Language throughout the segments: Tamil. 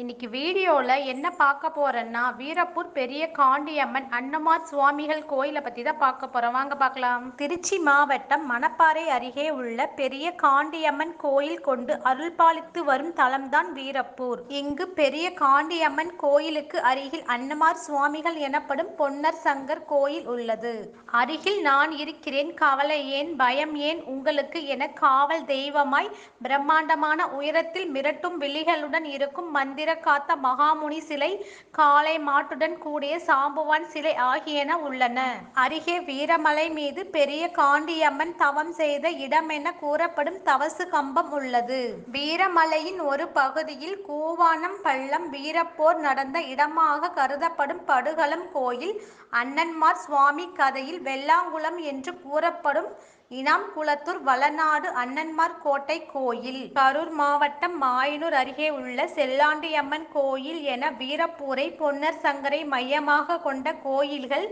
இன்னைக்கு வீடியோவில் என்ன பார்க்க போறேன்னா வீரப்பூர் பெரிய காண்டியம்மன் அன்னமார் சுவாமிகள் கோயிலை பற்றி தான் பார்க்க போகிறோம் வாங்க பார்க்கலாம். திருச்சி மாவட்டம் மணப்பாறை அருகே உள்ள பெரிய காண்டியம்மன் கோயில் கொண்டு அருள்பாலித்து வரும் தலம்தான் வீரப்பூர். இங்கு பெரிய காண்டியம்மன் கோயிலுக்கு அருகில் அன்னமார் சுவாமிகள் எனப்படும் பொன்னர் சங்கர் கோயில் உள்ளது. அருகில் நான் இருக்கிறேன் கவலை ஏன் பயம் ஏன் உங்களுக்கு என காவல் தெய்வமாய் பிரம்மாண்டமான உயரத்தில் மிரட்டும் விழிகளுடன் இருக்கும் மந்திர காத்த மகாமுனி சிலை காளை மாட்டுடன் கூடிய சாம்புவான் சிலை ஆகியன உள்ளன. அருகே வீரமலை மீது பெரிய காண்டியம்மன் தவம் செய்த இடம் என கூறப்படும் தவசு கம்பம் உள்ளது. வீரமலையின் ஒரு பகுதியில் கூவானம் பள்ளம் வீரப்போர் நடந்த இடமாக கருதப்படும் படுகளம் கோயில் அண்ணன்மார் சுவாமி கதையில் வெள்ளாங்குளம் என்று கூறப்படும் இனாம் குளத்தூர் வளநாடு அண்ணன்மார் கோட்டை கோயில். கரூர் மாவட்டம் மாயனூர் அருகே உள்ள செல்லாண்டியம்மன் கோயில் என வீரப்பூரை பொன்னர் சங்கரை மையமாக கொண்ட கோயில்கள்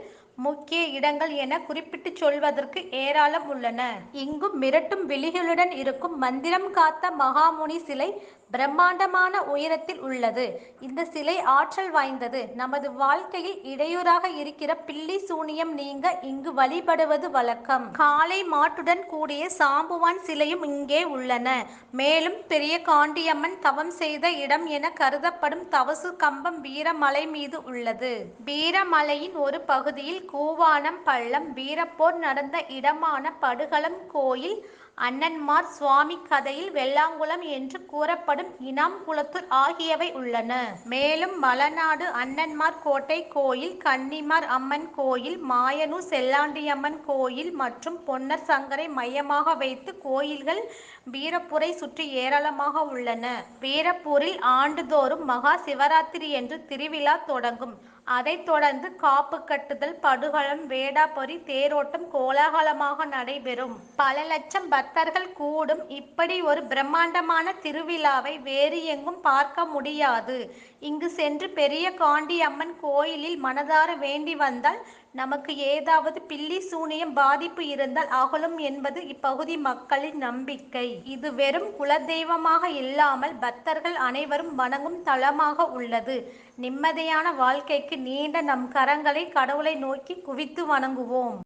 முக்கிய இடங்கள் என குறிப்பிட்டு சொல்வதற்கு ஏராளம் உள்ளன. இங்கும் மிரட்டும் விழிகளுடன் இருக்கும் மந்திரம் காத்த மகாமுனி சிலை பிரம்மாண்டமான உயரத்தில் உள்ளது. இந்த சிலை ஆற்றல் வாய்ந்தது. நமது வாழ்க்கையில் இடையூறாக இருக்கிற பில்லி சூனியம் நீங்க இங்கு வழிபடுவது வழக்கம். காலை மாட்டுடன் கூடிய சாம்புவான் சிலையும் இங்கே உள்ளன. மேலும் பெரிய காண்டியம்மன் தவம் செய்த இடம் என கருதப்படும் தவசு கம்பம் வீரமலை மீது உள்ளது. வீரமலையின் ஒரு பகுதியில் கூவானம் பள்ளம் வீரப்போர் நடந்த இடமான படுகளம் கோயில் அண்ணன்மார் சுவாமி கதையில் வெள்ளாங்குளம் என்று கூறப்படும் இனாம் குளத்தூர் ஆகியவை உள்ளன. மேலும் மலநாடு அண்ணன்மார் கோட்டை கோயில் கன்னிமார் அம்மன் கோயில் மாயனூர் செல்லாண்டியம்மன் கோயில் மற்றும் பொன்னர் சங்கரை மையமாக வைத்து கோயில்கள் வீரப்பூரை சுற்றி ஏராளமாக உள்ளன. வீரப்பூரில் ஆண்டுதோறும் மகா சிவராத்திரி என்று திருவிழா தொடங்கும். அதைத் தொடர்ந்து காப்பு கட்டுதல் படுகளம் வேடாபொறி தேரோட்டம் கோலாகலமாக நடைபெறும். பல லட்சம் பக்தர்கள் கூடும். இப்படி ஒரு பிரம்மாண்டமான திருவிழாவை வேறு எங்கும் பார்க்க முடியாது. இங்கு சென்று பெரிய காண்டி அம்மன் கோயிலில் மனதார வேண்டி வந்தால் நமக்கு ஏதாவது பில்லி சூனியம் பாதிப்பு இருந்தால் அகலும் என்பது இப்பகுதி மக்களின் நம்பிக்கை. இது வெறும் குலதெய்வமாக இல்லாமல் பக்தர்கள் அனைவரும் வணங்கும் தளமாக உள்ளது. நிம்மதியான வாழ்க்கைக்கு நீண்ட நம் கரங்களை கடவுளை நோக்கி குவித்து வணங்குவோம்.